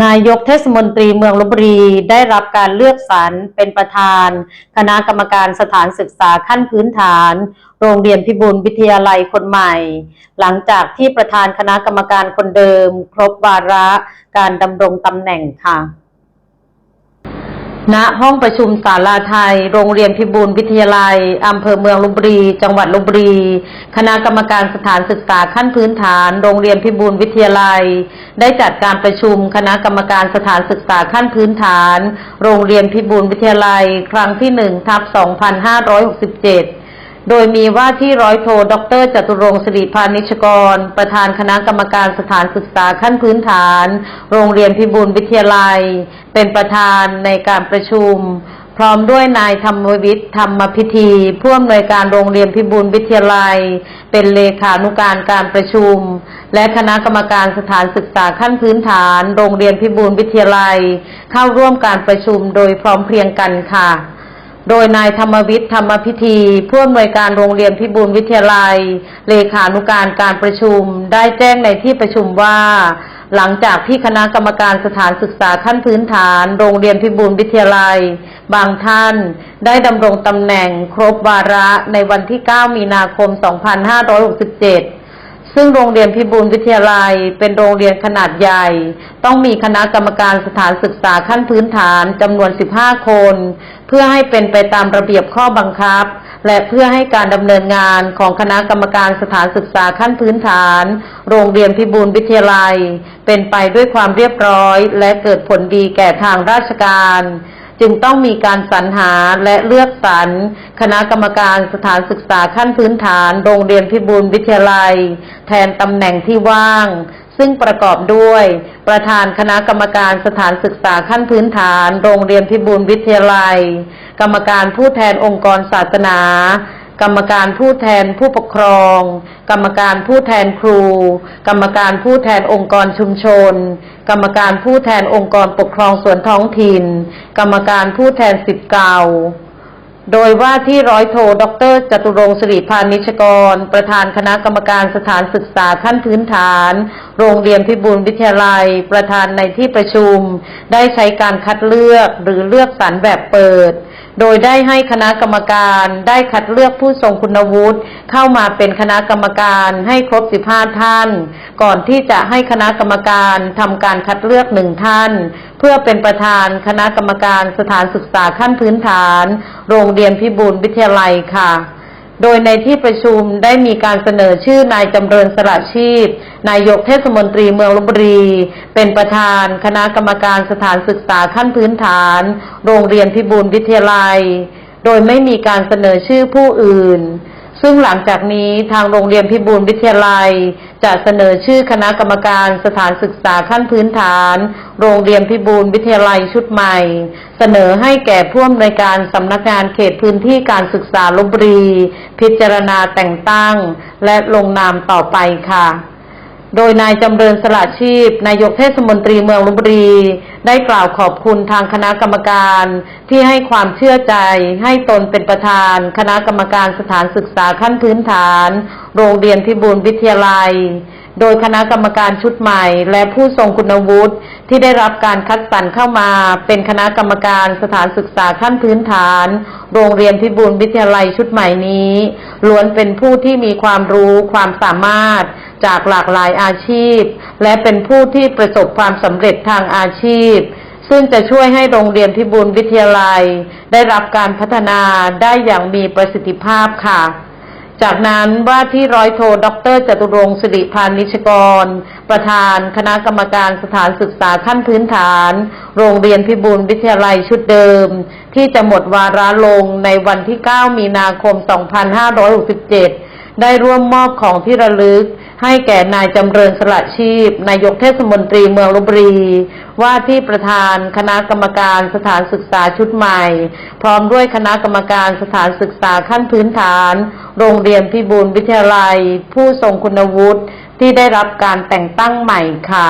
นายกเทศมนตรีเมืองลบบุรีได้รับการเลือกสรรเป็นประธาน คณะกรรมการสถานศึกษาขั้นพื้นฐาน โรงเรียนพิบูลวิทยาลัยคนใหม่ หลังจากที่ประธานคณะกรรมการคนเดิม ครบวาระการดำรงตำแหน่งค่ะ ณห้องประชุมศาลาไทย โรงเรียนพิบูลวิทยาลัย อำเภอเมืองลบบุรี จังหวัดลบบุรี คณะกรรมการสถานศึกษาขั้นพื้นฐาน โรงเรียนพิบูลวิทยาลัย ได้จัดการประชุมคณะกรรมการสถานศึกษาขั้นพื้นฐาน โรงเรียนพิบูลวิทยาลัย ครั้งที่หนึ่งทับ2567 โดยมีว่าที่ร้อยโทดอกเตอรจตุรงค์สิริพานิชกร ประธานคณะกรรมการสถานศึกษาขั้นพื้นฐาน โรงเรียนพิบูลวิทยาลัย เป็นประธานในการประชุม พร้อมด้วยนายธรรมวิทย์ธรรมพิธีผู้อำนวยการโรงเรียนพิบูลวิทยาลัย เป็นเลขานุการการประชุม และคณะกรรมการสถานศึกษาขั้นพื้นฐาน โรงเรียนพิบูลวิทยาลัย เข้าร่วมการประชุมโดยพร้อมเพรียงกันค่ะ โดยนายธรรมวิทย์ธรรมพิธีผู้อำนวยการโรงเรียนพิบูลวิทยาลัย เลขานุการการประชุม ได้แจ้งในที่ประชุมว่า หลังจากที่คณะกรรมการสถานศึกษาขั้นพื้นฐาน โรงเรียนพิบูลวิทยาลัย บางท่าน ได้ดำรงตำแหน่งครบวาระในวันที่ 9 มีนาคม 2567 ซึ่งโรงเรียนพิบูลวิทยาลัย เป็นโรงเรียนขนาดใหญ่ ต้องมีคณะกรรมการสถานศึกษาขั้นพื้นฐานจำนวน 15 คน เพื่อให้เป็นไปตามระเบียบข้อบังคับ และเพื่อให้การดำเนินงานของคณะกรรมการสถานศึกษาขั้นพื้นฐาน โรงเรียนพิบูลวิทยาลัย เป็นไปด้วยความเรียบร้อย และเกิดผลดีแก่ทางราชการ จึงต้องมีการสรรหาและเลือกสรรคณะกรรมการสถานศึกษาขั้นพื้นฐาน โรงเรียนพิบูลวิทยาลัย แทนตำแหน่งที่ว่าง ซึ่งประกอบด้วย ประธานคณะกรรมการสถานศึกษาขั้นพื้นฐาน โรงเรียนพิบูลวิทยาลัย กรรมการผู้แทนองค์กรศาสนา กรรมการผู้แทนผู้ปกครอง กรรมการผู้แทนครู กรรมการผู้แทนองค์กรชุมชน กรรมการผู้แทนองค์กรปกครองส่วนท้องถิ่น กรรมการผู้แทนสิทธิ์เก่า โดยว่าที่ร้อยโทดรจตุรงค์สิริพานิชกร ประธานคณะกรรมการสถานศึกษาขั้นพื้นฐาน โรงเรียนพิบูลวิทยาลัย ประธานในที่ประชุม ได้ใช้การคัดเลือกหรือเลือกสรรแบบเปิดโดยได้ให้คณะกรรมการได้คัดเลือกผู้ทรงคุณวุฒิเข้ามาเป็นคณะกรรมการให้ครบ 15 ท่าน ก่อนที่จะให้คณะกรรมการทำการคัดเลือกหนึ่งท่าน เพื่อเป็นประธานคณะกรรมการสถานศึกษาขั้นพื้นฐาน โรงเรียนพิบูลวิทยาลัยค่ะ โดยในที่ประชุมได้มีการเสนอชื่อนายจำเริญสละชีพ นายกเทศมนตรีเมืองลบบุรี เป็นประธาน คณะกรรมการสถานศึกษาขั้นพื้นฐาน โรงเรียนพิบูลวิทยาลัย โดยไม่มีการเสนอชื่อผู้อื่น ซึ่งหลังจากนี้ทางโรงเรียนพิบูลวิทยาลัย จะเสนอชื่อคณะกรรมการสถานศึกษาขั้นพื้นฐาน โรงเรียนพิบูลวิทยาลัยชุดใหม่ เสนอให้แก่ผู้อำนวยการสำนักงานเขตพื้นที่การศึกษาลบบุรี พิจารณาแต่งตั้ง และลงนามต่อไปค่ะ โดยนายจำเริญสละชีพ นายกเทศมนตรีเมืองลบบุรี ได้กล่าวขอบคุณทางคณะกรรมการที่ให้ความเชื่อใจให้ตนเป็นประธาน คณะกรรมการสถานศึกษาขั้นพื้นฐาน โรงเรียนพิบูลวิทยาลัย โดยคณะกรรมการชุดใหม่ และผู้ทรงคุณวุฒิที่ได้รับการคัดสรรเข้ามา เป็นคณะกรรมการสถานศึกษาขั้นพื้นฐาน โรงเรียนพิบูลวิทยาลัยชุดใหม่นี้ล้วนเป็นผู้ที่มีความรู้ความสามารถ จากหลากหลายอาชีพ และเป็นผู้ที่ประสบความสำเร็จทางอาชีพ ซึ่งจะช่วยให้โรงเรียนพิบูลวิทยาลัย ได้รับการพัฒนาได้อย่างมีประสิทธิภาพค่ะ จากนั้นว่าที่ร้อยโทดรจตุรงค์สิริพานิชกร ประธานคณะกรรมการสถานศึกษาขั้นพื้นฐาน โรงเรียนพิบูลวิทยาลัยชุดเดิม ที่จะหมดวาระลงในวันที่ 9 มีนาคม 2567ได้ร่วมมอบของที่ระลึก ให้แก่นายจำเริญสละชีพ นายกเทศมนตรีเมืองลบบุรี ว่าที่ประธานคณะกรรมการสถานศึกษาชุดใหม่ พร้อมด้วยคณะกรรมการสถานศึกษาขั้นพื้นฐาน โรงเรียนพิบูลวิทยาลัย ผู้ทรงคุณวุฒิที่ได้รับการแต่งตั้งใหม่ค่ะ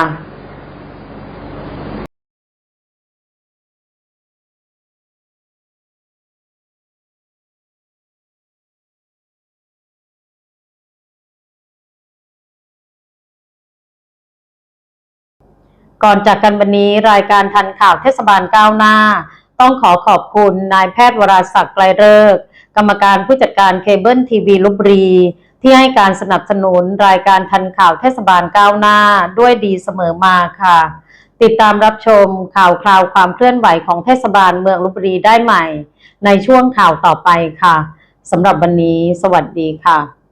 ก่อนจากกันวันนี้รายการทันข่าวเทศบาลก้าวหน้า ต้องขอขอบคุณนายแพทย์วราศักดิ์ไกลเลิกกรรมการผู้จัดการเคเบิลทีวีลบบุรี ที่ให้การสนับสนุนรายการทันข่าวเทศบาลก้าวหน้าด้วยดีเสมอมาค่ะ ติดตามรับชมข่าวคราวความเคลื่อนไหวของเทศบาลเมืองลบบุรีได้ใหม่ ในช่วงข่าวต่อไปค่ะสำหรับวันนี้ สวัสดีค่ะ